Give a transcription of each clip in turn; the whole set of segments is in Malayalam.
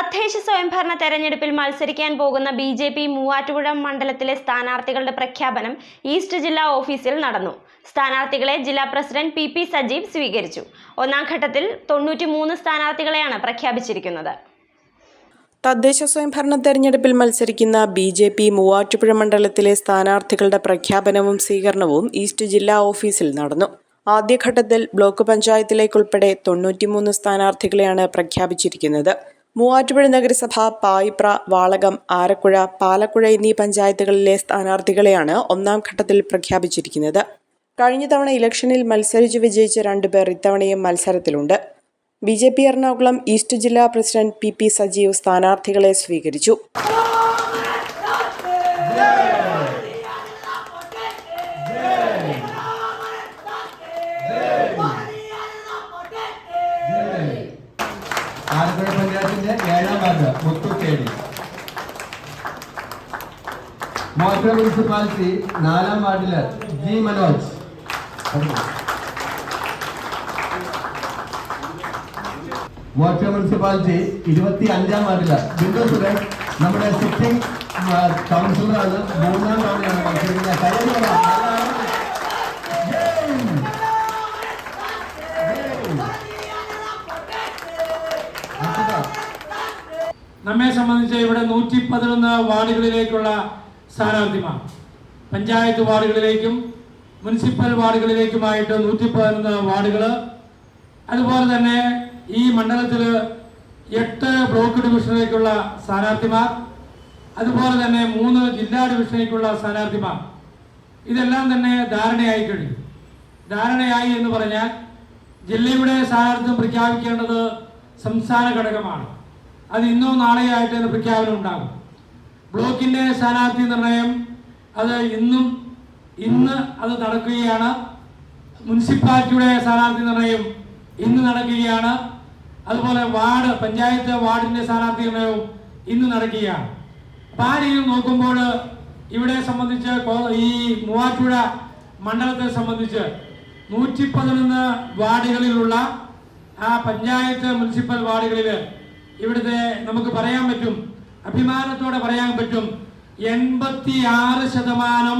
തദ്ദേശ സ്വയംഭരണ തെരഞ്ഞെടുപ്പിൽ മത്സരിക്കാൻ പോകുന്ന ബി ജെ പി മൂവാറ്റുപുഴ മണ്ഡലത്തിലെ സ്ഥാനാർത്ഥികളുടെ പ്രഖ്യാപനം ഈസ്റ്റ് ജില്ലാ ഓഫീസിൽ നടന്നു. സ്ഥാനാർത്ഥികളെ ജില്ലാ പ്രസിഡന്റ് പി പി സജീവ് സ്വീകരിച്ചു. ഒന്നാം ഘട്ടത്തിൽ തൊണ്ണൂറ്റി മൂന്ന് സ്ഥാനാർത്ഥികളെയാണ് പ്രഖ്യാപിച്ചിരിക്കുന്നത്. തദ്ദേശ സ്വയംഭരണ തെരഞ്ഞെടുപ്പിൽ മത്സരിക്കുന്ന ബി ജെ പി മൂവാറ്റുപുഴ മണ്ഡലത്തിലെ സ്ഥാനാർത്ഥികളുടെ പ്രഖ്യാപനവും സ്വീകരണവും ഈസ്റ്റ് ജില്ലാ ഓഫീസിൽ നടന്നു. ആദ്യഘട്ടത്തിൽ ബ്ലോക്ക് പഞ്ചായത്തിലേക്കുൾപ്പെടെ തൊണ്ണൂറ്റിമൂന്ന് സ്ഥാനാർത്ഥികളെയാണ് പ്രഖ്യാപിച്ചിരിക്കുന്നത്. മൂവാറ്റുപുഴ നഗരസഭ പായിപ്ര വാളകം ആരക്കുഴ പാലക്കുഴ എന്നീ പഞ്ചായത്തുകളിലെ സ്ഥാനാർത്ഥികളെയാണ് ഒന്നാം ഘട്ടത്തിൽ പ്രഖ്യാപിച്ചിരിക്കുന്നത്. കഴിഞ്ഞ തവണ ഇലക്ഷനിൽ മത്സരിച്ച് വിജയിച്ച രണ്ടുപേർ ഇത്തവണയും മത്സരത്തിലുണ്ട്. B J P Ernakulam east ജില്ലാ പ്രസിഡന്റ് പി പി സജീവ് സ്ഥാനാർത്ഥികളെ സ്വീകരിച്ചു. മോട്ടർ മുനിസിപ്പാലിറ്റി നാലാം വാർഡിൽ ജി മനോജ്. മോട്ടർ മുനിസിപ്പാലിറ്റി ഇരുപത്തി അഞ്ചാം വാർഡിൽ ബിന്ദു സുരേഷ്. നമ്മുടെ സിറ്റിംഗ് കൗൺസിലറാണ്. മൂന്നാം തവണയാണ് ജയ്! നമ്മെ സംബന്ധിച്ച് ഇവിടെ നൂറ്റി പതിനൊന്ന് വാർഡുകളിലേക്കുള്ള സ്ഥാനാർത്ഥിമാർ. പഞ്ചായത്ത് വാർഡുകളിലേക്കും മുനിസിപ്പൽ വാർഡുകളിലേക്കുമായിട്ട് നൂറ്റി പതിനൊന്ന് വാർഡുകൾ അതുപോലെ തന്നെ ഈ മണ്ഡലത്തിൽ എട്ട് ബ്ലോക്ക് ഡിവിഷനിലേക്കുള്ള സ്ഥാനാർത്ഥിമാർ. അതുപോലെ തന്നെ മൂന്ന് ജില്ലാ ഡിവിഷനിലേക്കുള്ള സ്ഥാനാർത്ഥിമാർ. ഇതെല്ലാം തന്നെ ധാരണയായി കഴിഞ്ഞു. ധാരണയായി എന്ന് പറഞ്ഞാൽ ജില്ലയുടെ സ്ഥാനാർത്ഥിത്വം പ്രഖ്യാപിക്കേണ്ടത് സംസ്ഥാന ഘടകമാണ്. അത് ഇന്നോ നാളെയോ ആയിട്ട് പ്രഖ്യാപനം ഉണ്ടാകും. ബ്ലോക്കിന്റെ സ്ഥാനാർത്ഥി നിർണയം. അത് ഇന്നും ഇന്ന് അത് നടക്കുകയാണ്. മുനിസിപ്പാലിറ്റിയുടെ സ്ഥാനാർത്ഥി നിർണയം ഇന്ന് നടക്കുകയാണ്. അതുപോലെ വാർഡ് പഞ്ചായത്ത് വാർഡിന്റെ സ്ഥാനാർത്ഥി നിർണയവും ഇന്ന് നടക്കുകയാണ്. അപ്പൊ ആ രീതിയിൽ നോക്കുമ്പോൾ ഇവിടെ സംബന്ധിച്ച് ഈ മൂവാറ്റുപുഴ മണ്ഡലത്തെ സംബന്ധിച്ച് നൂറ്റി പതിനൊന്ന് വാർഡുകളിലുള്ള ആ പഞ്ചായത്ത് മുനിസിപ്പൽ വാർഡുകളിൽ ഇവിടുത്തെ നമുക്ക് പറയാൻ പറ്റും. അഭിമാനത്തോടെ പറയാൻ പറ്റും എൺപത്തി ആറ് ശതമാനം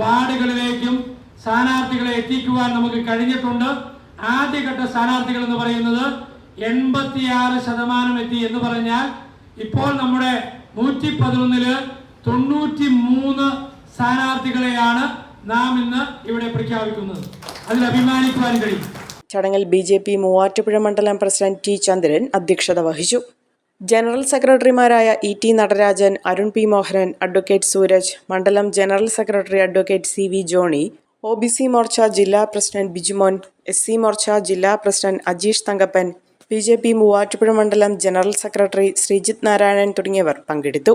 വാർഡുകളിലേക്കും സ്ഥാനാർത്ഥികളെ എത്തിക്കുവാൻ നമുക്ക് കഴിഞ്ഞിട്ടുണ്ട്. ആദ്യഘട്ട സ്ഥാനാർത്ഥികൾ എന്ന് പറയുന്നത് എൺപത്തിയാറ് ശതമാനം എത്തി എന്ന് പറഞ്ഞാൽ ഇപ്പോൾ നമ്മുടെ നൂറ്റി പതിനൊന്നിൽ തൊണ്ണൂറ്റി മൂന്ന് സ്ഥാനാർത്ഥികളെയാണ് നാം ഇന്ന് ഇവിടെ പ്രഖ്യാപിക്കുന്നത്. അതിൽ അഭിമാനിക്കുവാൻ കഴിയും. ചടങ്ങിൽ ബി ജെ പി മൂവാറ്റുപുഴ മണ്ഡലം പ്രസിഡന്റ് ടി ചന്ദ്രൻ അധ്യക്ഷത വഹിച്ചു. ജനറൽ സെക്രട്ടറിമാരായ E T Natarajan Arun P Mohanan advocate Sooraj മണ്ഡലം general secretary advocate C V Johny O B C Morcha ജില്ലാ president Bijumon S C Morcha ജില്ലാ president Ajeesh Thankappan B J P Muvattupuzha മണ്ഡലം ജനറൽ സെക്രട്ടറി ശ്രീജിത് നാരായണൻ തുടങ്ങിയവർ പങ്കെടുത്തു.